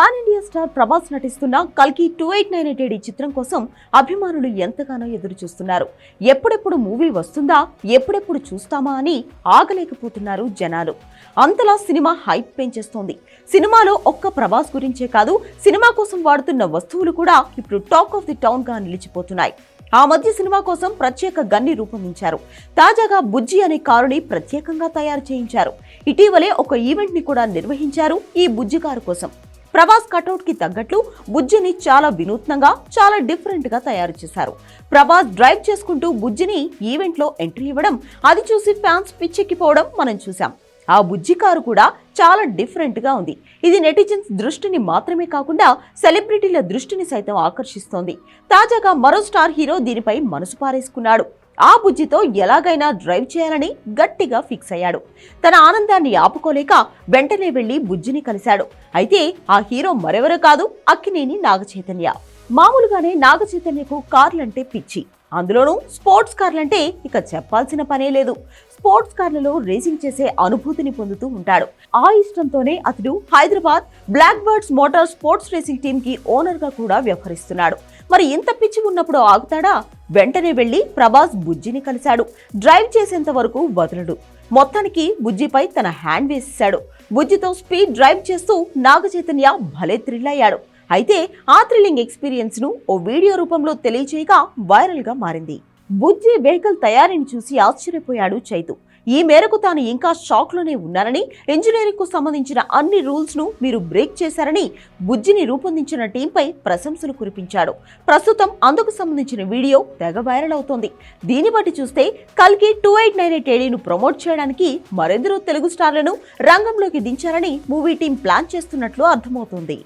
Pan India star Prabhas నటిస్తున్న కల్కి two eight nine eight ఈ చిత్రం కోసం అభిమానులు ఎంతగానో ఎదురు చూస్తున్నారు ఎప్పుడెప్పుడు మూవీ వస్తుందా ఎప్పుడెప్పుడు చూస్తామా అని ఆగలేకపోతున్నారు జనాలు. అంతలా సినిమా హైప్ పెంచేస్తోంది. సినిమాలో ఒక్క ప్రభాస్ గురించే కాదు సినిమా కోసం వాడుతున్న వస్తువులు కూడా ఇప్పుడు టాక్ ఆఫ్ ది టౌన్గా నిలిచిపోతున్నాయి. ఆ మధ్య సినిమా కోసం ప్రత్యేక గన్ని రూపొందించారు. తాజాగా బుజ్జి అనే కారుని ప్రత్యేకంగా తయారు చేయించారు. ఇటీవలే ఒక ఈవెంట్ని కూడా నిర్వహించారు ఈ బుజ్జి కారు కోసం. ప్రభాస్ కటౌట్కి తగ్గట్లు బుజ్జిని చాలా వినూత్నంగా చాలా డిఫరెంట్గా తయారు చేశారు. ప్రభాస్ డ్రైవ్ చేసుకుంటూ బుజ్జిని ఈవెంట్లో ఎంట్రీ ఇవ్వడం అది చూసి ఫ్యాన్స్ పిచ్చెక్కిపోవడం మనం చూసాం ఆ బుజ్జి కారు కూడా చాలా డిఫరెంట్గా ఉంది. ఇది నెటిజన్స్ దృష్టిని మాత్రమే కాకుండా సెలబ్రిటీల దృష్టిని సైతం ఆకర్షిస్తోంది. తాజాగా మరో స్టార్ హీరో దీనిపై మనసు పారేసుకున్నాడు. ఆ బుజ్జితో ఎలాగైనా డ్రైవ్ చేయాలని గట్టిగా ఫిక్స్ అయ్యాడు. తన ఆనందాన్ని ఆపుకోలేక వెంటనే వెళ్ళి బుజ్జిని కలిశాడు. అయితే ఆ హీరో మరెవరో కాదు అక్కినేని నాగచైతన్య. మామూలుగానే నాగచైతన్యకు కార్లంటే పిచ్చి. అందులోనూ స్పోర్ట్స్ కార్లంటే ఇక చెప్పాల్సిన పనే లేదు. స్పోర్ట్స్ కార్లలో రేసింగ్ చేసే అనుభూతిని పొందుతూ ఉంటాడు. ఆ ఇష్టంతోనే అతడు Hyderabad black birds motor sports racing టీమ్కి ఓనర్గా కూడా వ్యవహరిస్తున్నాడు. మరి ఇంత పిచ్చి ఉన్నప్పుడు ఆగుతాడా? వెంటనే వెళ్ళి ప్రభాస్ బుజ్జిని కలిశాడు. డ్రైవ్ చేసేంత వరకు వదలడు. మొత్తానికి బుజ్జిపై తన హ్యాండ్ వేసేశాడు. బుజ్జితో స్పీడ్ డ్రైవ్ చేస్తూ నాగచైతన్య భలే థ్రిల్ అయ్యాడు. అయితే ఆ థ్రిల్లింగ్ ఎక్స్పీరియన్స్ను ఓ వీడియో రూపంలో తెలియచేయగా వైరల్గా మారింది. బుజ్జి వెహికల్ తయారీని చూసి ఆశ్చర్యపోయాడు చైతు. ఈ మేరకు తాను ఇంకా షాక్లోనే ఉన్నారని ఉన్నానని సంబంధించిన అన్ని రూల్స్ను మీరు బ్రేక్ చేశారని బుజ్జిని రూపొందించిన టీంపై ప్రశంసలు కురిపించాడు ప్రస్తుతం అందుకు సంబంధించిన వీడియో తెగ వైరల్ అవుతోంది. దీన్ని బట్టి చూస్తే కల్కి టూ ఎయిట్ నైన్ ఎయిట్ ఏడీను ప్రమోట్ చేయడానికి మరెందరో తెలుగు స్టార్లను రంగంలోకి దించారని మూవీ టీం ప్లాన్ చేస్తున్నట్లు అర్థమవుతోంది.